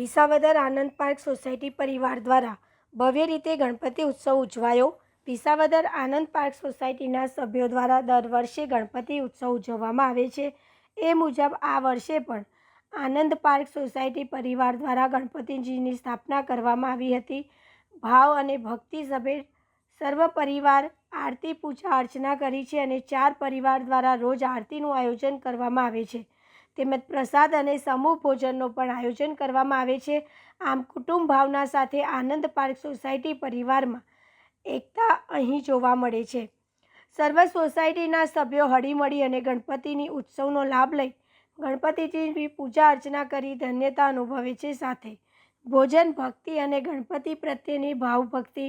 વિસાવદર આનંદ park society પરિવાર દ્વારા ભવ્ય રીતે ગણપતિ ઉત્સવ ઉજવાયો. વિસાવદર આનંદ પાર્ક સોસાયટીના સભ્યો દ્વારા દર વર્ષે ગણપતિ ઉત્સવ ઉજવવામાં આવે છે. એ મુજબ આ વર્ષે પણ આનંદ પાર્ક સોસાયટી પરિવાર દ્વારા ગણપતિજીની સ્થાપના કરવામાં આવી હતી. ભાવ અને ભક્તિ સભે સર્વ પરિવાર આરતી પૂજા અર્ચના કરી છે અને ચાર પરિવાર દ્વારા રોજ આરતીનું આયોજન કરવામાં આવે છે. તેમજ પ્રસાદ અને સમૂહ ભોજનનો પણ આયોજન કરવામાં આવે છે. આમ કુટુંબ ભાવના સાથે આનંદ પાર્ક સોસાયટી પરિવારમાં એકતા અહીં જોવા મળે છે. સર્વ સોસાયટીના સભ્યો હળીમળી અને ગણપતિની ઉત્સવનો લાભ લઈ ગણપતિજીની પૂજા અર્ચના કરી ધન્યતા અનુભવે છે સાથે. ભોજન, ભક્તિ અને ગણપતિ પ્રત્યેની ભાવભક્તિ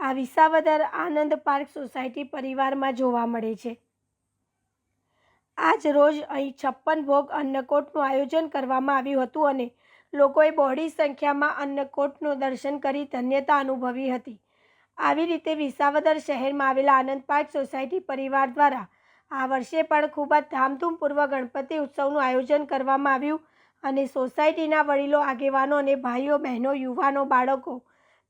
આ વિસાવદર આનંદ પાર્ક સોસાયટી પરિવારમાં જોવા મળે છે. આજ રોજ અહીં છપ્પન ભોગ અન્નકોટનું આયોજન કરવામાં આવ્યું હતું અને લોકોએ બહોળી સંખ્યામાં અન્નકોટનું દર્શન કરી ધન્યતા અનુભવી હતી. આવી રીતે વિસાવદર શહેરમાં આવેલા આનંદ પાર્ક સોસાયટી પરિવાર દ્વારા આ વર્ષે પણ ખૂબ જ ધામધૂમપૂર્વક ગણપતિ ઉત્સવનું આયોજન કરવામાં આવ્યું અને સોસાયટીના વડીલો, આગેવાનો અને ભાઈઓ, બહેનો, યુવાનો, બાળકો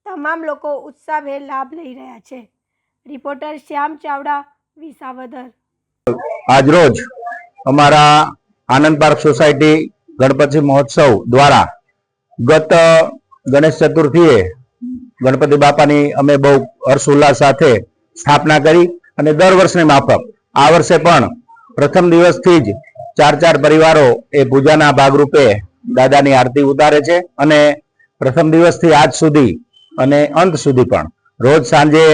તમામ લોકો ઉત્સાહભેર લાભ લઈ રહ્યા છે. રિપોર્ટર શ્યામ ચાવડા, વિસાવદર. આજરોજ અમારા આનંદ પાર્ક સોસાયટી ગણપતિ મહોત્સવ દ્વારા ગત ગણેશ ચતુર્થીએ ગણપતિ બાપાની અમે બહુ હર્ષોલ્લાસ સાથે સ્થાપના કરી અને દર વર્ષની માફક આ વર્ષે પણ પ્રથમ દિવસથી જ ચાર ચાર પરિવારો એ પૂજાના ભાગરૂપે દાદાની આરતી ઉતારે છે અને પ્રથમ દિવસથી આજ સુધી અને અંત સુધી પણ રોજ સાંજે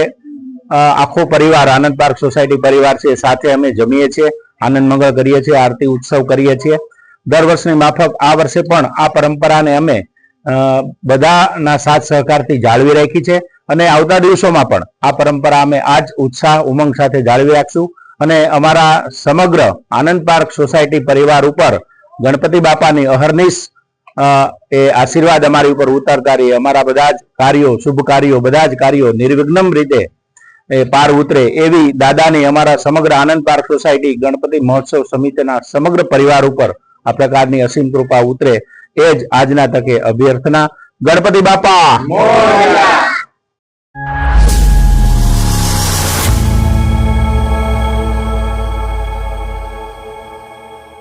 આખો પરિવાર, આનંદ પાર્ક સોસાયટી પરિવાર છે સાથે અમે જમીએ છીએ, આનંદ મંગળ કરીએ છીએ, આરતી ઉત્સવ કરીએ છીએ. દર વર્ષની માફક આ વર્ષે પણ આ પરંપરાને અમે બધાના સાથ સહકારથી જાળવી રાખી છે અને આવતા દિવસોમાં પણ આ પરંપરા અમે આ જ ઉત્સાહ, ઉમંગ સાથે જાળવી રાખશું અને અમારા સમગ્ર આનંદ પાર્ક સોસાયટી પરિવાર ઉપર ગણપતિ બાપાની અહર્નિશ એ આશીર્વાદ અમારી ઉપર ઉતરતા રહી અમારા બધા જ કાર્યો, શુભ કાર્યો, બધા જ કાર્યો નિર્વિઘ્નમ રીતે પાર ઉતરે એવી દાદાની અમારા સમગ્ર આનંદ પાર્ક સોસાયટી ગણપતિ મહોત્સવ સમિતિના સમગ્ર પરિવાર ઉપર આ પ્રકારની અસીમ કૃપા ઉતરે એ જ આજના તકે અભ્યર્થના. ગણપતિ બાપા!